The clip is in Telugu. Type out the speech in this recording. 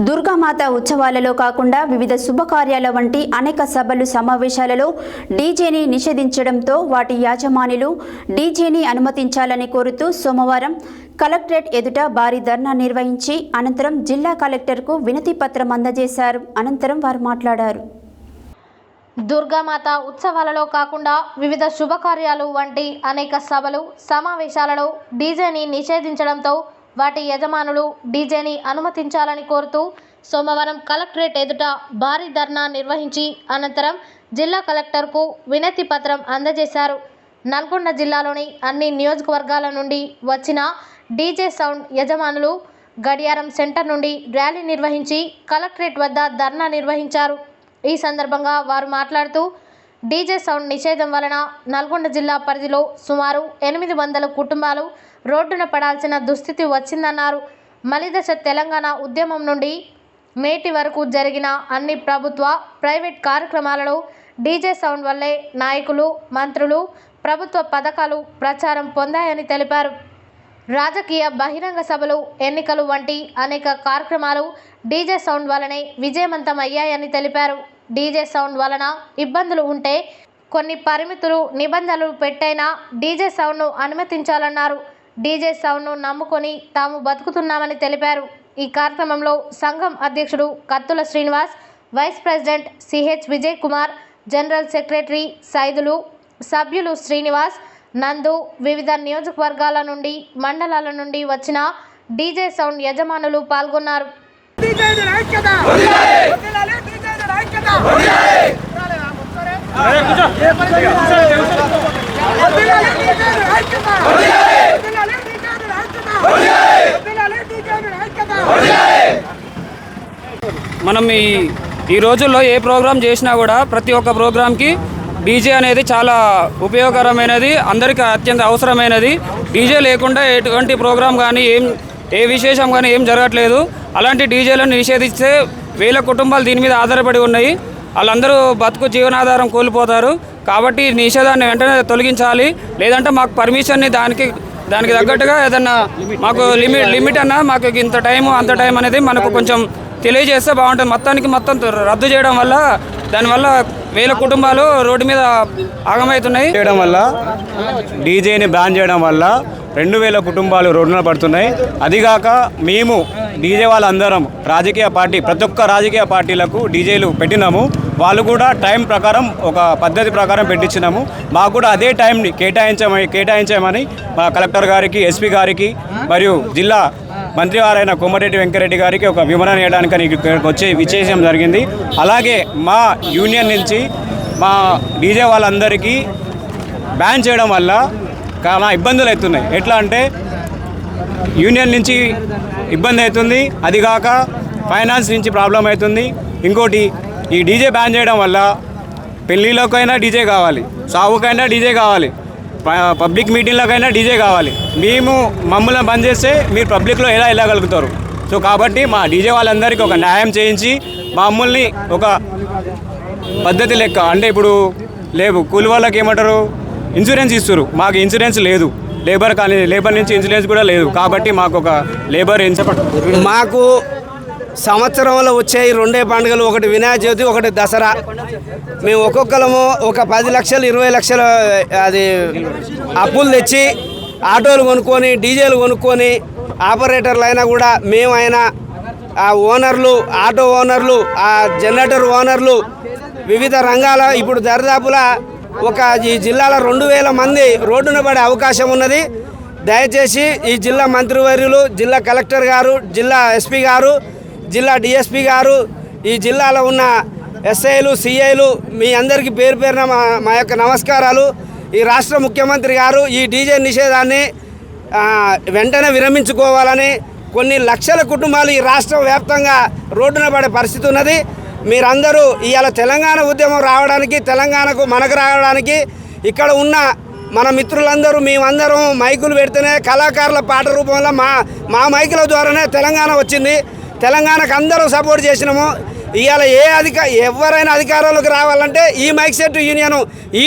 దుర్గామాత ఉత్సవాలలో కాకుండా వివిధ శుభకార్యాల వంటి అనేక సభలు సమావేశాలలో డీజేని నిషేధించడంతో వాటి యాజమానులు డీజేని అనుమతించాలని కోరుతూ సోమవారం కలెక్టరేట్ ఎదుట భారీ ధర్నా నిర్వహించి అనంతరం జిల్లా కలెక్టర్కు వినతి పత్రం అందజేశారు. అనంతరం వారు మాట్లాడారు. దుర్గామాత ఉత్సవాలలో కాకుండా వివిధ శుభకార్యాలు వంటి అనేక సభలు సమావేశాలలో డీజేని నిషేధించడంతో వాటి యజమానులు డీజేని అనుమతించాలని కోరుతూ సోమవారం కలెక్టరేట్ ఎదుట భారీ ధర్నా నిర్వహించి అనంతరం జిల్లా కలెక్టర్కు వినతి పత్రం అందజేశారు. నల్గొండ జిల్లాలోని అన్ని నియోజకవర్గాల నుండి వచ్చిన డీజే సౌండ్ యజమానులు గడియారం సెంటర్ నుండి ర్యాలీ నిర్వహించి కలెక్టరేట్ వద్ద ధర్నా నిర్వహించారు. ఈ సందర్భంగా వారు మాట్లాడుతూ డీజే సౌండ్ నిషేధం వలన నల్గొండ జిల్లా పరిధిలో సుమారు ఎనిమిది వందల కుటుంబాలు రోడ్డున పడాల్సిన దుస్థితి వచ్చిందన్నారు. మలిదశ తెలంగాణ ఉద్యమం నుండి నేటి వరకు జరిగిన అన్ని ప్రభుత్వ ప్రైవేట్ కార్యక్రమాలలో డీజే సౌండ్ వల్లే నాయకులు మంత్రులు ప్రభుత్వ పథకాలు ప్రచారం పొందాయని తెలిపారు. రాజకీయ బహిరంగ సభలు ఎన్నికలు వంటి అనేక కార్యక్రమాలు డీజే సౌండ్ వలనే విజయవంతమయ్యాయని తెలిపారు. డీజే సౌండ్ వలన ఇబ్బందులు ఉంటే కొన్ని పరిమితులు నిబంధనలు పెట్టైనా డీజే సౌండ్ను అనుమతించాలన్నారు. డీజే సౌండ్ను నమ్ముకొని తాము బతుకుతున్నామని తెలిపారు. ఈ కార్యక్రమంలో సంఘం అధ్యక్షుడు Kathula Srinivas vice president CH Vijay Kumar general secretary Saidulu సభ్యులు శ్రీనివాస్ నందు వివిధ నియోజకవర్గాల నుండి మండలాల నుండి వచ్చిన డీజే సౌండ్ యజమానులు పాల్గొన్నారు. మనం ఈ ఈ రోజుల్లో ఏ ప్రోగ్రాం చేసినా కూడా ప్రతి ఒక్క ప్రోగ్రాంకి డీజే అనేది చాలా ఉపయోగకరమైనది అందరికీ అత్యంత అవసరమైనది. డీజే లేకుండా ఎటువంటి ప్రోగ్రాం కానీ ఏం ఏ విశేషం కానీ ఏం జరగట్లేదు. అలాంటి డీజేలను నిషేధిస్తే వేల కుటుంబాలు దీని మీద ఆధారపడి ఉన్నాయి. వాళ్ళందరూ బతుకు జీవనాధారం కోల్పోతారు. కాబట్టి నిషేధాన్ని వెంటనే తొలగించాలి. లేదంటే మాకు పర్మిషన్ని దానికి దానికి తగ్గట్టుగా ఏదన్నా మాకు లిమిట్ లిమిట్ అన్నా మాకు ఇంత టైం అంత టైం అనేది మనకు కొంచెం తెలియజేస్తే బాగుంటుంది. మొత్తానికి మొత్తం రద్దు చేయడం వల్ల దానివల్ల వేల కుటుంబాలు రోడ్డు మీద ఆగమవుతున్నాయి చేయడం వల్ల డీజేని బ్యాన్ చేయడం వల్ల రెండు వేల కుటుంబాలు రోడ్డున పడుతున్నాయి. అదిగాక మేము డీజే వాళ్ళందరం రాజకీయ పార్టీ ప్రతి ఒక్క రాజకీయ పార్టీలకు డీజేలు పెట్టినాము. వాళ్ళు కూడా టైం ప్రకారం ఒక పద్ధతి ప్రకారం పెట్టించినాము. మాకు కూడా అదే టైంని కేటాయించమని కేటాయించామని మా కలెక్టర్ గారికి ఎస్పీ గారికి మరియు జిల్లా మంత్రివారైన కోమటిరెడ్డి వెంకరెడ్డి గారికి ఒక వివరణ ఇవ్వడానికి ఇక్కడికి వచ్చే విశేషం జరిగింది. అలాగే మా యూనియన్ నుంచి మా డీజే వాళ్ళందరికీ బ్యాన్ చేయడం వల్ల చాలా ఇబ్బందులు అవుతున్నాయి. ఎట్లా అంటే యూనియన్ నుంచి ఇబ్బంది అవుతుంది. అది కాక ఫైనాన్స్ నుంచి ప్రాబ్లం అవుతుంది. ఇంకోటి ఈ డీజే బ్యాన్ చేయడం వల్ల పెళ్ళిళ్ళకైనా డీజే కావాలి. సావుకైనా డీజే కావాలి. పబ్లిక్ మీటింగ్లకైనా డీజే కావాలి. మేము మమ్మల్ని బంద్ చేస్తే మీరు పబ్లిక్లో ఎలా వెళ్ళగలుగుతారు? సో కాబట్టి మా డీజే వాళ్ళందరికీ ఒక న్యాయం చేయించి మమ్మల్ని ఒక పద్ధతి లెక్క అంటే ఇప్పుడు లేవు కూలి వాళ్ళకి ఏమంటారు? ఇన్సూరెన్స్ ఇస్తారు మాకు ఇన్సూరెన్స్ లేదు. లేబర్ కానీ లేబర్ నుంచి ఇన్సూరెన్స్ కూడా లేదు. కాబట్టి మాకు ఒక లేబర్ ఇన్సూరెన్స్ మాకు సంవత్సరంలో వచ్చే ఈ రెండే పండుగలు ఒకటి వినాయక చవితి ఒకటి దసరా. మేము ఒక్కొక్కరము ఒక పది లక్షలు ఇరవై లక్షల అది అప్పులు తెచ్చి ఆటోలు కొనుక్కొని డీజేలు కొనుక్కొని ఆపరేటర్లు అయినా కూడా మేమైనా ఆ ఓనర్లు ఆటో ఓనర్లు ఆ జనరేటర్ ఓనర్లు వివిధ రంగాల ఇప్పుడు దరిదాపులా ఒక ఈ జిల్లాలో రెండు వేల మంది రోడ్డున పడే అవకాశం ఉన్నది. దయచేసి ఈ జిల్లా మంత్రివర్యులు జిల్లా కలెక్టర్ గారు జిల్లా ఎస్పీ గారు జిల్లా డిఎస్పీ గారు ఈ జిల్లాలో ఉన్న ఎస్ఐలు సిఐలు మీ అందరికీ పేరు పేరున మా మా యొక్క నమస్కారాలు. ఈ రాష్ట్ర ముఖ్యమంత్రి గారు ఈ డీజే నిషేధాన్ని వెంటనే విరమించుకోవాలని కొన్ని లక్షల కుటుంబాలు ఈ రాష్ట్ర వ్యాప్తంగా రోడ్డున పడే పరిస్థితి ఉన్నది. మీరందరూ ఇవాళ తెలంగాణ ఉద్యమం రావడానికి తెలంగాణకు మనకు రావడానికి ఇక్కడ ఉన్న మన మిత్రులందరూ మేమందరం మైకులు పెడితేనే కళాకారుల పాట రూపంలో మా మా మైకుల ద్వారానే తెలంగాణ వచ్చింది. తెలంగాణకు అందరూ సపోర్ట్ చేసినాము. ఇవాళ ఏ అధిక ఎవరైనా అధికారంలోకి రావాలంటే ఈ మైక్ సెట్ యూనియన్ ఈ